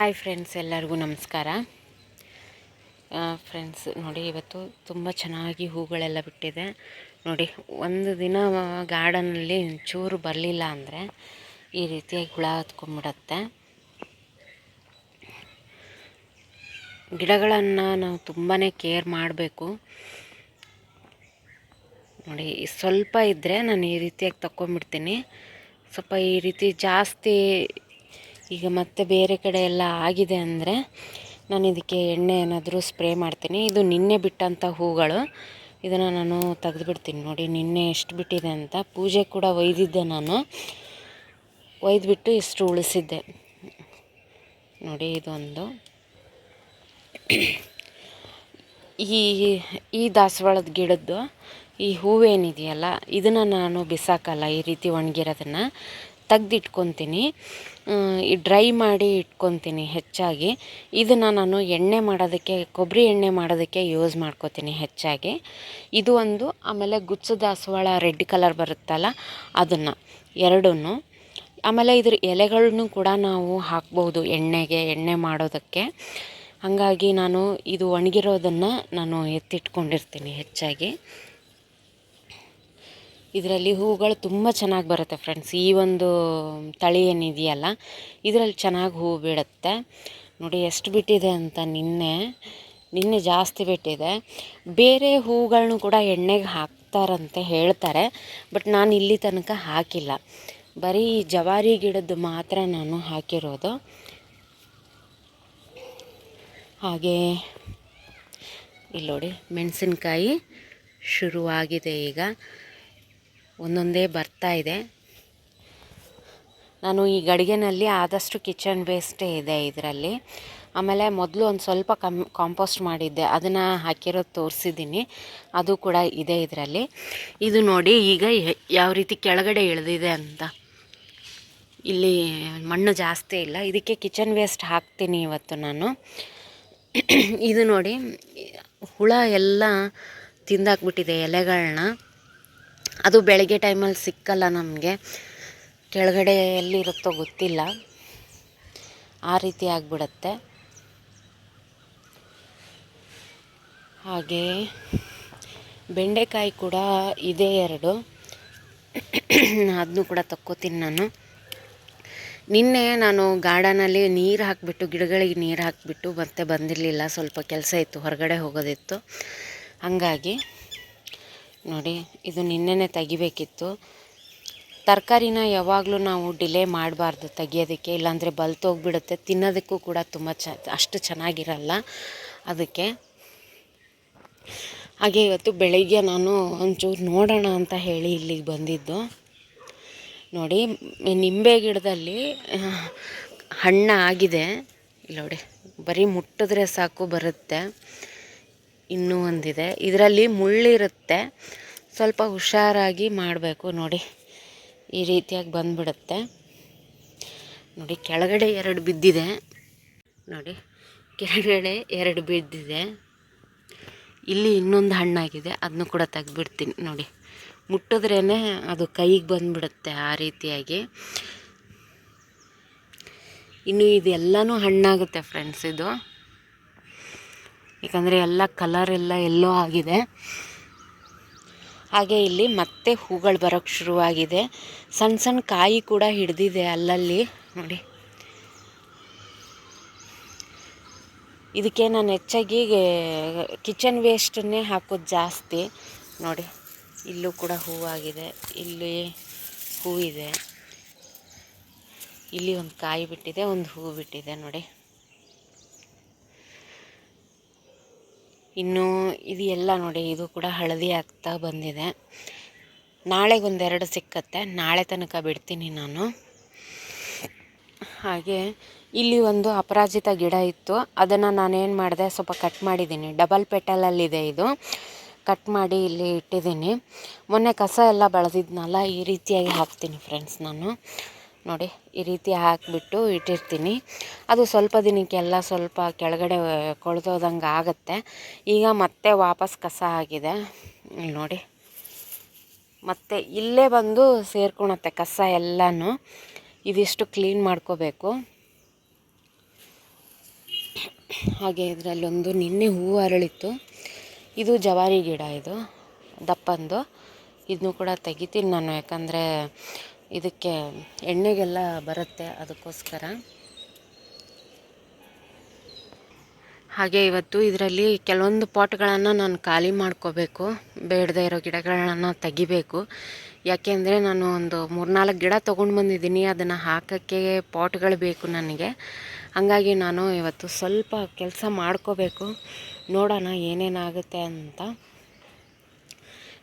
Hi friends, ಎಲ್ಲರಿಗೂ ನಮಸ್ಕಾರ. Friends, ನೋಡಿ, ಇವತ್ತು ತುಂಬ ಚೆನ್ನಾಗಿ ಹೂಗಳೆಲ್ಲ ಬಿಟ್ಟಿದೆ. ನೋಡಿ, ಒಂದು ದಿನ ಗಾರ್ಡನಲ್ಲಿ ಚೂರು ಬರಲಿಲ್ಲ ಅಂದರೆ ಈ ರೀತಿಯಾಗಿ ಹುಳ ಹತ್ಕೊಂಡ್ಬಿಡತ್ತೆ. ಗಿಡಗಳನ್ನು ನಾವು ತುಂಬಾ ಕೇರ್ ಮಾಡಬೇಕು. ನೋಡಿ, ಸ್ವಲ್ಪ ಇದ್ದರೆ ನಾನು ಈ ರೀತಿಯಾಗಿ ತಗೊಂಬಿಡ್ತೀನಿ ಸ್ವಲ್ಪ ಈ ರೀತಿ ಜಾಸ್ತಿ ಈಗ ಮತ್ತೆ ಬೇರೆ ಕಡೆ ಎಲ್ಲ ಆಗಿದೆ ಅಂದರೆ ನಾನು ಇದಕ್ಕೆ ಎಣ್ಣೆ ಏನಾದರೂ ಸ್ಪ್ರೇ ಮಾಡ್ತೀನಿ. ಇದು ನಿನ್ನೆ ಬಿಟ್ಟಂಥ ಹೂಗಳು. ಇದನ್ನು ನಾನು ತೆಗೆದುಬಿಡ್ತೀನಿ ನೋಡಿ, ನಿನ್ನೆ ಎಷ್ಟು ಬಿಟ್ಟಿದೆ ಅಂತ. ಪೂಜೆ ಕೂಡ ಒಯ್ದಿದ್ದೆ ನಾನು. ಒಯ್ದುಬಿಟ್ಟು ಇಷ್ಟು ಉಳಿಸಿದ್ದೆ. ನೋಡಿ, ಇದೊಂದು. ಈ ಈ ದಾಸವಾಳದ ಗಿಡದ್ದು, ಈ ಹೂವೇನಿದೆಯಲ್ಲ, ಇದನ್ನು ನಾನು ಬಿಸಾಕಲ್ಲ ಈ ರೀತಿ ಒಣಗಿರೋದನ್ನು. ತೆಗ್ದಿಟ್ಕೊತೀನಿ. ಈ ಡ್ರೈ ಮಾಡಿ ಇಟ್ಕೊತೀನಿ ಹೆಚ್ಚಾಗಿ. ಇದನ್ನು ನಾನು ಎಣ್ಣೆ ಮಾಡೋದಕ್ಕೆ, ಕೊಬ್ಬರಿ ಎಣ್ಣೆ ಮಾಡೋದಕ್ಕೆ ಯೂಸ್ ಮಾಡ್ಕೋತೀನಿ ಹೆಚ್ಚಾಗಿ. ಇದು ಒಂದು, ಆಮೇಲೆ ಗುಚ್ಚು ದಾಸವಾಳ ರೆಡ್ ಕಲರ್ ಬರುತ್ತಲ್ಲ, ಅದನ್ನು ಎರಡೂ ಆಮೇಲೆ ಇದ್ರ ಎಲೆಗಳನ್ನು ಕೂಡ ನಾವು ಹಾಕ್ಬೋದು ಎಣ್ಣೆಗೆ, ಎಣ್ಣೆ ಮಾಡೋದಕ್ಕೆ. ಹಾಗಾಗಿ ನಾನು ಇದು ಒಣಗಿರೋದನ್ನು ನಾನು ಎತ್ತಿಟ್ಕೊಂಡಿರ್ತೀನಿ ಹೆಚ್ಚಾಗಿ. ಇದರಲ್ಲಿ ಹೂಗಳು ತುಂಬ ಚೆನ್ನಾಗಿ ಬರುತ್ತೆ ಫ್ರೆಂಡ್ಸ್ ಈ ಒಂದು ತಳಿ ಏನಿದೆಯಲ್ಲ, ಇದರಲ್ಲಿ ಚೆನ್ನಾಗಿ ಹೂ ಬಿಡುತ್ತೆ. ನೋಡಿ, ಎಷ್ಟು ಬಿಟ್ಟಿದೆ ಅಂತ ನಿನ್ನೆ ನಿನ್ನೆ ಜಾಸ್ತಿ ಬಿಟ್ಟಿದೆ. ಬೇರೆ ಹೂಗಳನ್ನೂ ಕೂಡ ಎಣ್ಣೆಗೆ ಹಾಕ್ತಾರಂತೆ ಹೇಳ್ತಾರೆ, ಬಟ್ ನಾನು ಇಲ್ಲಿ ತನಕ ಹಾಕಿಲ್ಲ. ಬರೀ ಜವಾರಿ ಗಿಡದ್ದು ಮಾತ್ರ ನಾನು ಹಾಕಿರೋದು. ಹಾಗೆ, ಇಲ್ಲಿ ನೋಡಿ, ಮೆಣಸಿನ್ಕಾಯಿ ಶುರುವಾಗಿದೆ ಈಗ. ಒಂದೊಂದೇ ಬರ್ತಾ ಇದೆ. ನಾನು ಈ ಗಡಿಗೆನಲ್ಲಿ ಆದಷ್ಟು ಕಿಚನ್ ವೇಸ್ಟೇ ಇದೆ ಇದರಲ್ಲಿ. ಆಮೇಲೆ ಮೊದಲು ಒಂದು ಸ್ವಲ್ಪ ಕಮ್ ಕಾಂಪೋಸ್ಟ್ ಮಾಡಿದ್ದೆ. ಅದನ್ನು ಹಾಕಿರೋದು ತೋರಿಸಿದ್ದೀನಿ ಅದು ಕೂಡ ಇದೆ ಇದರಲ್ಲಿ. ಇದು ನೋಡಿ ಈಗ ಯಾವ ರೀತಿ ಕೆಳಗಡೆ ಇಳಿದಿದೆ ಅಂತ. ಇಲ್ಲಿ ಮಣ್ಣು ಜಾಸ್ತಿ ಇಲ್ಲ. ಇದಕ್ಕೆ ಕಿಚನ್ ವೇಸ್ಟ್ ಹಾಕ್ತೀನಿ ಇವತ್ತು ನಾನು. ಇದು ನೋಡಿ, ಹುಳ ಎಲ್ಲ ತಿಂದಾಕ್ಬಿಟ್ಟಿದೆ ಎಲೆಗಳನ್ನ ಅದು ಬೆಳಗ್ಗೆ ಟೈಮಲ್ಲಿ ಸಿಕ್ಕಲ್ಲ ನಮಗೆ. ಕೆಳಗಡೆ ಎಲ್ಲಿರುತ್ತೋ ಗೊತ್ತಿಲ್ಲ. ಆ ರೀತಿ ಆಗಿಬಿಡತ್ತೆ. ಹಾಗೆ ಬೆಂಡೆಕಾಯಿ ಕೂಡ ಇದೆ ಎರಡು. ಅದನ್ನು ಕೂಡ ತಕ್ಕೋತೀನಿ ನಾನು. ನಿನ್ನೆ ನಾನು ಗಾರ್ಡನಲ್ಲಿ ನೀರು ಹಾಕಿಬಿಟ್ಟು, ಗಿಡಗಳಿಗೆ ನೀರು ಹಾಕಿಬಿಟ್ಟು ಮತ್ತೆ ಬಂದಿರಲಿಲ್ಲ. ಸ್ವಲ್ಪ ಕೆಲಸ ಇತ್ತು, ಹೊರಗಡೆ ಹೋಗೋದಿತ್ತು. ಹಾಗಾಗಿ ನೋಡಿ, ಇದು ನಿನ್ನೆನೆ ತೆಗಿಬೇಕಿತ್ತು. ತರಕಾರಿನ ಯಾವಾಗಲೂ ನಾವು ಡಿಲೇ ಮಾಡಬಾರ್ದು ತೆಗಿಯೋದಕ್ಕೆ, ಇಲ್ಲಾಂದರೆ ಬಲ್ತೋಗ್ಬಿಡುತ್ತೆ ತಿನ್ನೋದಕ್ಕೂ ಕೂಡ ತುಂಬ ಚ, ಅಷ್ಟು ಚೆನ್ನಾಗಿರಲ್ಲ ಅದಕ್ಕೆ. ಹಾಗೆ ಇವತ್ತು ಬೆಳಗ್ಗೆ ನಾನು ಒಂಚೂರು ನೋಡೋಣ ಅಂತ ಹೇಳಿ ಇಲ್ಲಿಗೆ ಬಂದಿದ್ದು. ನೋಡಿ, ನಿಂಬೆ ಗಿಡದಲ್ಲಿ, ಹಣ್ಣು ಆಗಿದೆ. ನೋಡಿ ಬರೀ ಮುಟ್ಟಿದ್ರೆ ಸಾಕು ಬರುತ್ತೆ. ಇನ್ನೂ ಒಂದಿದೆ. ಇದರಲ್ಲಿ ಮುಳ್ಳಿರುತ್ತೆ. ಸ್ವಲ್ಪ ಹುಷಾರಾಗಿ ಮಾಡಬೇಕು ನೋಡಿ. ಈ ರೀತಿಯಾಗಿ ಬಂದ್ಬಿಡುತ್ತೆ. ನೋಡಿ, ಕೆಳಗಡೆ ಎರಡು ಬಿದ್ದಿದೆ. ನೋಡಿ, ಕೆಳಗಡೆ ಎರಡು ಬಿದ್ದಿದೆ. ಇಲ್ಲಿ ಇನ್ನೊಂದು ಹಣ್ಣಾಗಿದೆ. ಅದನ್ನು ಕೂಡ ತೆಗೆದ್ಬಿಡ್ತೀನಿ ನೋಡಿ. ಮುಟ್ಟಿದ್ರೇ ಅದು ಕೈಗೆ ಬಂದುಬಿಡುತ್ತೆ ಆ ರೀತಿಯಾಗಿ. ಇನ್ನು ಇದೆಲ್ಲನೂ ಹಣ್ಣಾಗುತ್ತೆ ಫ್ರೆಂಡ್ಸ್ ಇದು. ಯಾಕಂದರೆ ಎಲ್ಲ ಕಲರ್ ಎಲ್ಲ ಎಲ್ಲೋ ಆಗಿದೆ. ಹಾಗೆ ಇಲ್ಲಿ ಮತ್ತೆ ಹೂಗಳು ಬರೋಕ್ಕೆ ಶುರುವಾಗಿದೆ. ಸಣ್ಣ ಸಣ್ಣ ಕಾಯಿ ಕೂಡ ಹಿಡಿದಿದೆ ಅಲ್ಲಲ್ಲಿ. ನೋಡಿ. ಇದಕ್ಕೆ ನಾನು ಹೆಚ್ಚಾಗಿ ಕಿಚನ್ ವೇಸ್ಟನ್ನೇ ಹಾಕೋದು ಜಾಸ್ತಿ. ನೋಡಿ, ಇಲ್ಲೂ ಕೂಡ ಹೂವಾಗಿದೆ. ಇಲ್ಲಿ ಹೂವಿದೆ. ಇಲ್ಲಿ ಒಂದು ಕಾಯಿ ಬಿಟ್ಟಿದೆ, ಒಂದು ಹೂ ಬಿಟ್ಟಿದೆ, ನೋಡಿ. ಇನ್ನು ಇದು ಎಲ್ಲ ನೋಡಿ, ಇದು ಕೂಡ ಹಳದಿ ಆಗ್ತಾ ಬಂದಿದೆ. ನಾಳೆಗೊಂದೆರಡು ಸಿಕ್ಕತ್ತೆ. ನಾಳೆ ತನಕ ಬಿಡ್ತೀನಿ ನಾನು. ಹಾಗೆ, ಇಲ್ಲಿ ಒಂದು ಅಪರಾಜಿತ ಗಿಡ ಇತ್ತು. ಅದನ್ನು ನಾನೇನು ಮಾಡಿದೆ, ಸ್ವಲ್ಪ ಕಟ್ ಮಾಡಿದ್ದೀನಿ ಡಬಲ್ ಪೆಟಲಲ್ಲಿದೆ ಇದು. ಕಟ್ ಮಾಡಿ ಇಲ್ಲಿ ಇಟ್ಟಿದ್ದೀನಿ ಮೊನ್ನೆ ಕಸ ಎಲ್ಲ ಬೆಳೆದಿದ್ನಲ್ಲ, ಈ ರೀತಿಯಾಗಿ ಹಾಕ್ತೀನಿ ಫ್ರೆಂಡ್ಸ್ ನಾನು. ನೋಡಿ, ಈ ರೀತಿ ಹಾಕಿಬಿಟ್ಟು ಇಟ್ಟಿರ್ತೀನಿ. ಅದು ಸ್ವಲ್ಪ ದಿನಕ್ಕೆಲ್ಲ ಸ್ವಲ್ಪ ಕೆಳಗಡೆ ಕೊಳ್ತೋದಂಗೆ ಆಗುತ್ತೆ. ಈಗ ಮತ್ತೆ ವಾಪಸ್ ಕಸ ಆಗಿದೆ. ಇಲ್ಲಿ ನೋಡಿ. ಮತ್ತು ಇಲ್ಲೇ ಬಂದು ಸೇರ್ಕೊಳತ್ತೆ ಕಸ ಎಲ್ಲನೂ. ಇದಿಷ್ಟು ಕ್ಲೀನ್ ಮಾಡ್ಕೋಬೇಕು. ಹಾಗೆ ಇದರಲ್ಲೊಂದು ನಿನ್ನೆ ಹೂವು ಅರಳಿತ್ತು. ಇದು ಜವಾರಿ ಗಿಡ ಇದು, ದಪ್ಪಂದು. ಇದನ್ನು ಕೂಡ ತೆಗಿತೀನಿ ನಾನು, ಯಾಕಂದರೆ ಇದಕ್ಕೆ ಎಣ್ಣೆಗೆಲ್ಲ ಬರುತ್ತೆ ಅದಕ್ಕೋಸ್ಕರ. ಹಾಗೆ ಇವತ್ತು ಇದರಲ್ಲಿ ಕೆಲವೊಂದು ಪಾಟ್ಗಳನ್ನು ನಾನು ಖಾಲಿ ಮಾಡ್ಕೋಬೇಕು, ಬೇಡದೇ ಇರೋ ಗಿಡಗಳನ್ನು ತೆಗಿಬೇಕು. ಯಾಕೆಂದರೆ ನಾನು ಒಂದು ಮೂರ್ನಾಲ್ಕು ಗಿಡ ತೊಗೊಂಡು ಬಂದಿದ್ದೀನಿ, ಅದನ್ನು ಹಾಕೋಕ್ಕೆ ಪಾಟ್ಗಳು ಬೇಕು ನನಗೆ. ಹಾಗಾಗಿ ನಾನು ಇವತ್ತು ಸ್ವಲ್ಪ ಕೆಲಸ ಮಾಡ್ಕೋಬೇಕು. ನೋಡೋಣ ಏನೇನಾಗುತ್ತೆ ಅಂತ.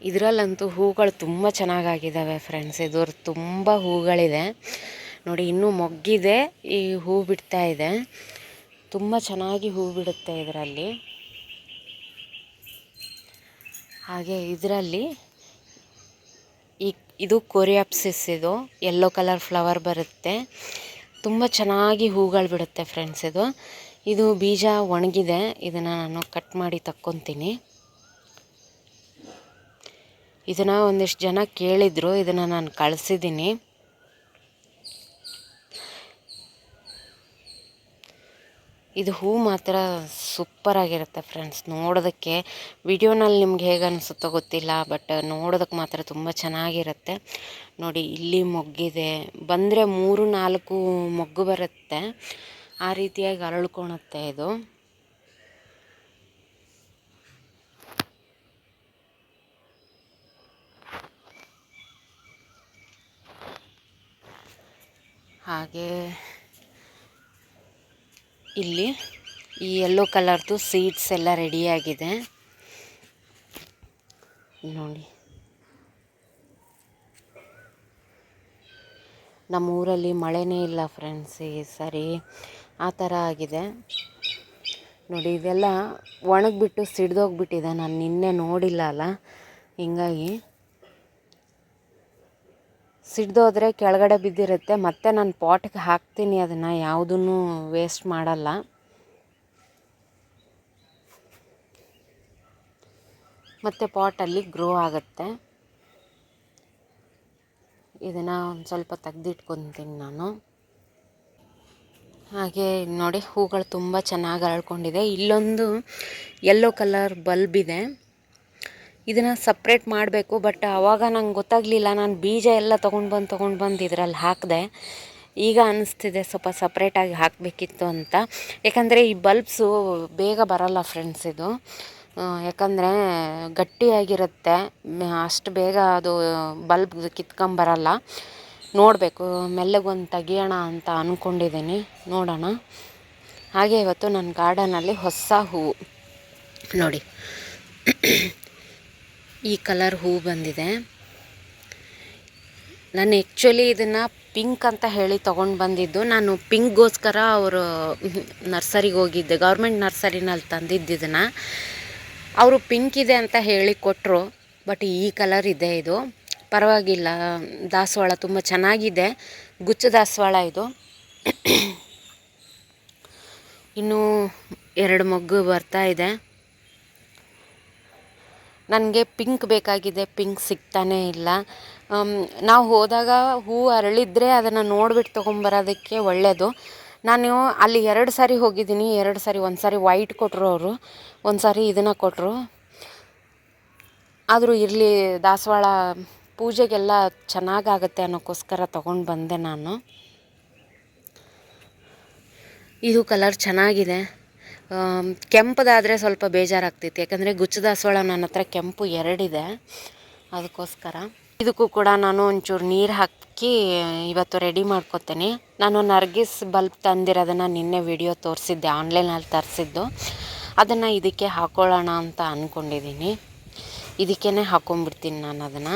ಇದರಲ್ಲಂತೂ ಹೂಗಳು ತುಂಬ ಚೆನ್ನಾಗಾಗಿದ್ದಾವೆ ಫ್ರೆಂಡ್ಸ್ ಇದು ತುಂಬ ಹೂಗಳಿದೆ. ನೋಡಿ, ಇನ್ನೂ ಮೊಗ್ಗಿದೆ. ಈ ಹೂ ಬಿಡ್ತಾ ಇದೆ. ತುಂಬ ಚೆನ್ನಾಗಿ ಹೂ ಬಿಡುತ್ತೆ ಇದರಲ್ಲಿ. ಹಾಗೆ ಇದರಲ್ಲಿ ಈ, ಇದು ಕೊರಿಯಾಪ್ಸಿಸ್ ಇದು. ಯೆಲ್ಲೋ ಕಲರ್ ಫ್ಲವರ್ ಬರುತ್ತೆ. ತುಂಬ ಚೆನ್ನಾಗಿ ಹೂಗಳು ಬಿಡುತ್ತೆ ಫ್ರೆಂಡ್ಸ್ ಇದು ಇದು ಬೀಜ ಒಣಗಿದೆ. ಇದನ್ನು ನಾನು ಕಟ್ ಮಾಡಿ ತಕ್ಕೊತೀನಿ. ಇದನ್ನು ಒಂದಿಷ್ಟು ಜನ ಕೇಳಿದರು, ಇದನ್ನು ನಾನು ಕಳಿಸಿದ್ದೀನಿ ಇದು ಹೂ ಮಾತ್ರ ಸೂಪರಾಗಿರುತ್ತೆ ಫ್ರೆಂಡ್ಸ್, ನೋಡೋದಕ್ಕೆ. ವಿಡಿಯೋನಲ್ಲಿ ನಿಮ್ಗೆ ಹೇಗೆ ಅನಿಸುತ್ತೋ ಗೊತ್ತಿಲ್ಲ, ಬಟ್ ನೋಡೋದಕ್ಕೆ ಮಾತ್ರ ತುಂಬ ಚೆನ್ನಾಗಿರುತ್ತೆ. ನೋಡಿ, ಇಲ್ಲಿ ಮೊಗ್ಗಿದೆ. ಬಂದರೆ ಮೂರು ನಾಲ್ಕು ಮೊಗ್ಗು ಬರುತ್ತೆ. ಆ ರೀತಿಯಾಗಿ ಅರಳ್ಕೊಳುತ್ತೆ ಇದು. ಹಾಗೆ ಇಲ್ಲಿ ಈ ಯೆಲ್ಲೋ ಕಲರ್ದು ಸೀಡ್ಸ್ ಎಲ್ಲ ರೆಡಿಯಾಗಿದೆ ನೋಡಿ. ನಮ್ಮ ಊರಲ್ಲಿ ಮಳೆನೇ ಇಲ್ಲ ಫ್ರೆಂಡ್ಸ್ ಈ ಸರಿ ಆ ಥರ ಆಗಿದೆ. ನೋಡಿ, ಇವೆಲ್ಲ ಒಣಗಿಬಿಟ್ಟು ಸಿಡ್ದೋಗ್ಬಿಟ್ಟಿದೆ. ನಾನು ನಿನ್ನೆ ನೋಡಿಲ್ಲ ಅಲ್ಲ. ಹಿಂಗಾಗಿ ಸಿಡ್ದೋದ್ರೆ ಕೆಳಗಡೆ ಬಿದ್ದಿರುತ್ತೆ. ಮತ್ತೆ ನಾನು ಪಾಟ್ಗೆ ಹಾಕ್ತೀನಿ, ಅದನ್ನು ಯಾವುದನ್ನು ವೇಸ್ಟ್ ಮಾಡಲ್ಲ. ಮತ್ತು ಪಾಟಲ್ಲಿ ಗ್ರೋ ಆಗುತ್ತೆ. ಇದನ್ನು ಒಂದು ಸ್ವಲ್ಪ ತೆಗ್ದಿಟ್ಕೊತೀನಿ ನಾನು. ಹಾಗೆ ನೋಡಿ, ಹೂಗಳು ತುಂಬ ಚೆನ್ನಾಗಿ ಅರಳ್ಕೊಂಡಿದೆ. ಇಲ್ಲೊಂದು ಯೆಲ್ಲೋ ಕಲರ್ ಬಲ್ಬ್ ಇದೆ. ಇದನ್ನು ಸಪ್ರೇಟ್ ಮಾಡಬೇಕು ಬಟ್ ಆವಾಗ ನಂಗೆ ಗೊತ್ತಾಗಲಿಲ್ಲ. ನಾನು ಬೀಜ ಎಲ್ಲ ತೊಗೊಂಡು ಬಂದು ತೊಗೊಂಡು ಬಂದು ಇದರಲ್ಲಿ ಹಾಕಿದೆ. ಈಗ ಅನ್ನಿಸ್ತಿದೆ ಸ್ವಲ್ಪ ಸಪ್ರೇಟಾಗಿ ಹಾಕಬೇಕಿತ್ತು ಅಂತ. ಯಾಕಂದರೆ ಈ ಬಲ್ಬ್ಸು ಬೇಗ ಬರಲ್ಲ ಫ್ರೆಂಡ್ಸ್ ಇದು. ಯಾಕಂದರೆ ಗಟ್ಟಿಯಾಗಿರುತ್ತೆ. ಅಷ್ಟು ಬೇಗ ಅದು ಬಲ್ಬ್ ಕಿತ್ಕೊಂಬರಲ್ಲ. ನೋಡಬೇಕು ಮೆಲ್ಲಗೊಂದು ತೆಗಿಯೋಣ ಅಂತ ಅಂದ್ಕೊಂಡಿದ್ದೀನಿ ನೋಡೋಣ. ಹಾಗೆ ಇವತ್ತು ನನ್ನ ಗಾರ್ಡನಲ್ಲಿ ಹೊಸ ಹೂವು. ನೋಡಿ. ಈ ಕಲರ್ ಹೂ ಬಂದಿದೆ. ನಾನು ಆ್ಯಕ್ಚುಲಿ ಇದನ್ನು ಪಿಂಕ್ ಅಂತ ಹೇಳಿ ತೊಗೊಂಡು ಬಂದಿದ್ದು. ನಾನು ಪಿಂಕ್ಗೋಸ್ಕರ ಅವರು ನರ್ಸರಿಗೆ ಹೋಗಿದ್ದೆ. ಗೌರ್ಮೆಂಟ್ ನರ್ಸರಿನಲ್ಲಿ ತಂದಿದ್ದು ಇದನ್ನು. ಅವರು ಪಿಂಕ್ ಇದೆ ಅಂತ ಹೇಳಿ ಕೊಟ್ಟರು ಬಟ್ ಈ ಕಲರ್ ಇದೆ ಇದು. ಪರವಾಗಿಲ್ಲ. ದಾಸವಾಳ ತುಂಬ ಚೆನ್ನಾಗಿದೆ. ಗುಚ್ಚ ದಾಸವಾಳ ಇದು. ಇನ್ನೂ ಎರಡು ಮೊಗ್ಗು ಬರ್ತಾ ಇದೆ. ನನಗೆ ಪಿಂಕ್ ಬೇಕಾಗಿದೆ ಪಿಂಕ್ ಸಿಗ್ತಾನೇ ಇಲ್ಲ. ನಾವು ಹೋದಾಗ ಹೂ ಅರಳಿದ್ರೆ ಅದನ್ನು ನೋಡ್ಬಿಟ್ಟು ತೊಗೊಂಬರೋದಕ್ಕೆ ಒಳ್ಳೆಯದು ನಾನು ಅಲ್ಲಿ ಎರಡು ಸಾರಿ ಹೋಗಿದ್ದೀನಿ, ಎರಡು ಸಾರಿ, ಒಂದು ಸಾರಿ ವೈಟ್ ಕೊಟ್ಟರು ಅವರು, ಒಂದು ಸಾರಿ ಇದನ್ನು ಕೊಟ್ಟರು ಆದರೂ ಇರಲಿ, ದಾಸವಾಳ ಪೂಜೆಗೆಲ್ಲ ಚೆನ್ನಾಗಾಗತ್ತೆ ಅನ್ನೋಕ್ಕೋಸ್ಕರ ತೊಗೊಂಡು ಬಂದೆ ನಾನು. ಇದು ಕಲರ್ ಚೆನ್ನಾಗಿದೆ. ಕೆಂಪದಾದರೆ ಸ್ವಲ್ಪ ಬೇಜಾರಾಗ್ತೈತಿ ಯಾಕಂದರೆ ಗುಚ್ಚ ದಾಸವಾಳ ನನ್ನ ಹತ್ರ ಕೆಂಪು ಎರಡಿದೆ. ಅದಕ್ಕೋಸ್ಕರ ಇದಕ್ಕೂ ಕೂಡ ನಾನು ಒಂಚೂರು ನೀರು ಹಾಕಿ ಇವತ್ತು ರೆಡಿ ಮಾಡ್ಕೊತೀನಿ. ನಾನು ನರ್ಗಿಸ್ ಬಲ್ಬ್ ತಂದಿರೋದನ್ನು ನಿನ್ನೆ ವಿಡಿಯೋ ತೋರಿಸಿದ್ದೆ ಆನ್ಲೈನಲ್ಲಿ ತರಿಸಿದ್ದು. ಅದನ್ನು ಇದಕ್ಕೆ ಹಾಕ್ಕೊಳ್ಳೋಣ ಅಂತ ಅಂದ್ಕೊಂಡಿದ್ದೀನಿ ಇದಕ್ಕೇ ಹಾಕ್ಕೊಂಬಿಡ್ತೀನಿ ನಾನು ಅದನ್ನು.